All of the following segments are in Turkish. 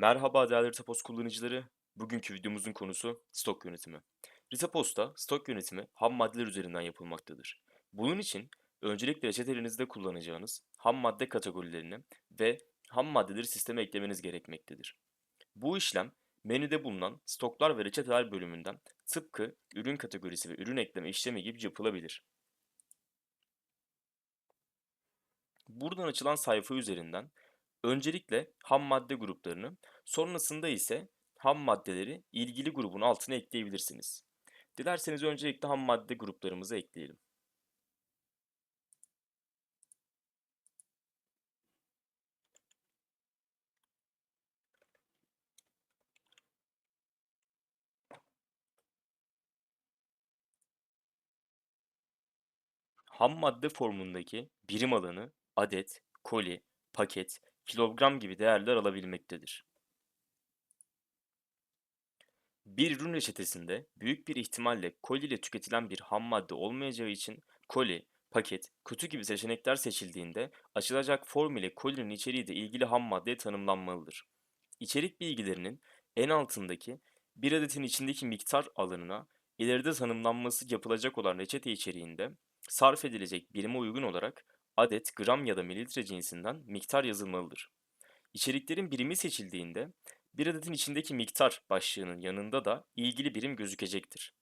Merhaba değerli Ritapos kullanıcıları. Bugünkü videomuzun konusu stok yönetimi. Ritapos'ta stok yönetimi ham maddeler üzerinden yapılmaktadır. Bunun için öncelikle reçetelerinizde kullanacağınız ham madde kategorilerini ve ham maddeleri sisteme eklemeniz gerekmektedir. Bu işlem menüde bulunan stoklar ve reçeteler bölümünden tıpkı ürün kategorisi ve ürün ekleme işlemi gibi yapılabilir. Buradan açılan sayfa üzerinden öncelikle ham madde gruplarını, sonrasında ise ham maddeleri ilgili grubun altına ekleyebilirsiniz. Dilerseniz öncelikle ham madde gruplarımızı ekleyelim. Ham madde formundaki birim alanı adet, koli, paket, kilogram gibi değerler alabilmektedir. Bir ürün reçetesinde büyük bir ihtimalle koli ile tüketilen bir ham madde olmayacağı için koli, paket, kutu gibi seçenekler seçildiğinde açılacak form ile kolinin içeriği de ilgili ham maddeye tanımlanmalıdır. İçerik bilgilerinin en altındaki bir adetin içindeki miktar alanına ileride tanımlanması yapılacak olan reçete içeriğinde sarf edilecek birime uygun olarak adet, gram ya da mililitre cinsinden miktar yazılmalıdır. İçeriklerin birimi seçildiğinde bir adetin içindeki miktar başlığının yanında da ilgili birim gözükecektir.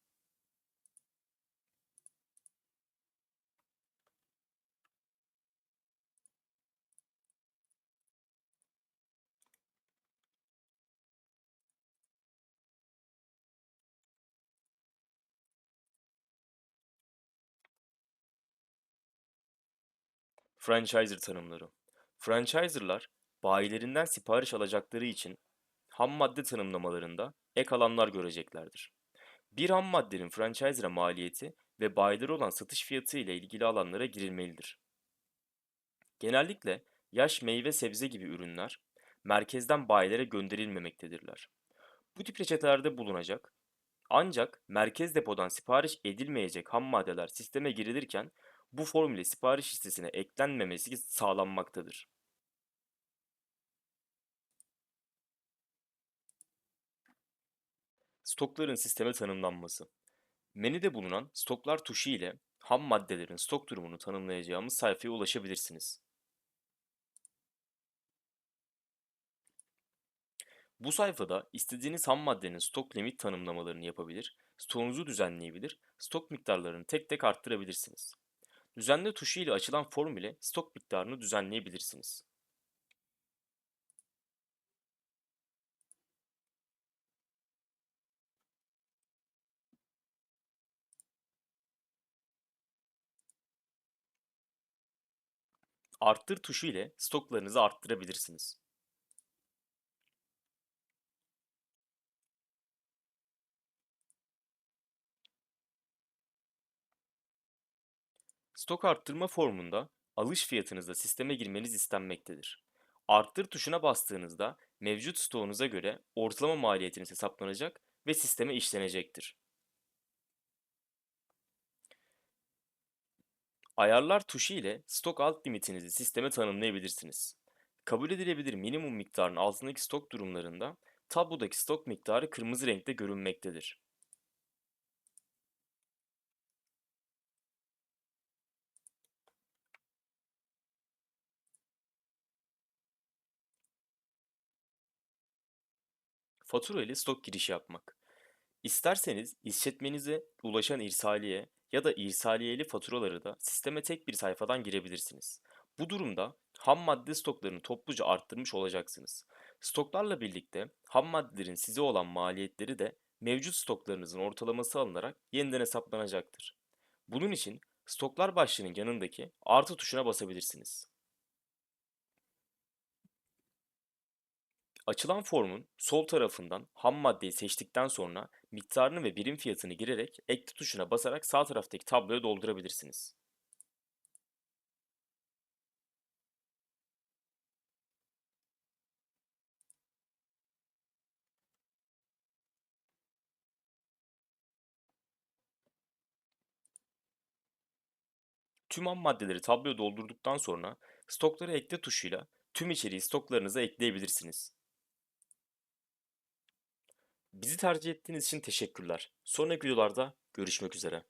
Franchiser tanımları. Franchiser'lar bayilerinden sipariş alacakları için ham madde tanımlamalarında ek alanlar göreceklerdir. Bir ham maddenin franchiser'a maliyeti ve bayilere olan satış fiyatı ile ilgili alanlara girilmelidir. Genellikle yaş meyve sebze gibi ürünler merkezden bayilere gönderilmemektedirler. Bu tip reçetelerde bulunacak ancak merkez depodan sipariş edilmeyecek ham maddeler sisteme girilirken bu form sipariş listesine eklenmemesi sağlanmaktadır. Stokların sisteme tanımlanması. Menüde bulunan stoklar tuşu ile ham maddelerin stok durumunu tanımlayacağımız sayfaya ulaşabilirsiniz. Bu sayfada istediğiniz ham maddenin stok limit tanımlamalarını yapabilir, stoğunuzu düzenleyebilir, stok miktarlarını tek tek arttırabilirsiniz. Düzenle tuşu ile açılan form ile stok miktarını düzenleyebilirsiniz. Arttır tuşu ile stoklarınızı arttırabilirsiniz. Stok arttırma formunda alış fiyatınızda sisteme girmeniz istenmektedir. Arttır tuşuna bastığınızda mevcut stoğunuza göre ortalama maliyetiniz hesaplanacak ve sisteme işlenecektir. Ayarlar tuşu ile stok alt limitinizi sisteme tanımlayabilirsiniz. Kabul edilebilir minimum miktarın altındaki stok durumlarında tablodaki stok miktarı kırmızı renkte görünmektedir. Fatura ile stok girişi yapmak. İsterseniz işletmenize ulaşan irsaliye ya da irsaliyeli faturaları da sisteme tek bir sayfadan girebilirsiniz. Bu durumda ham madde stoklarını topluca arttırmış olacaksınız. Stoklarla birlikte ham maddelerin size olan maliyetleri de mevcut stoklarınızın ortalaması alınarak yeniden hesaplanacaktır. Bunun için stoklar başlığının yanındaki artı tuşuna basabilirsiniz. Açılan formun sol tarafından ham maddeyi seçtikten sonra miktarını ve birim fiyatını girerek ekle tuşuna basarak sağ taraftaki tabloya doldurabilirsiniz. Tüm ham maddeleri tabloya doldurduktan sonra stokları ekle tuşuyla tüm içeriği stoklarınıza ekleyebilirsiniz. Bizi tercih ettiğiniz için teşekkürler. Sonraki videolarda görüşmek üzere.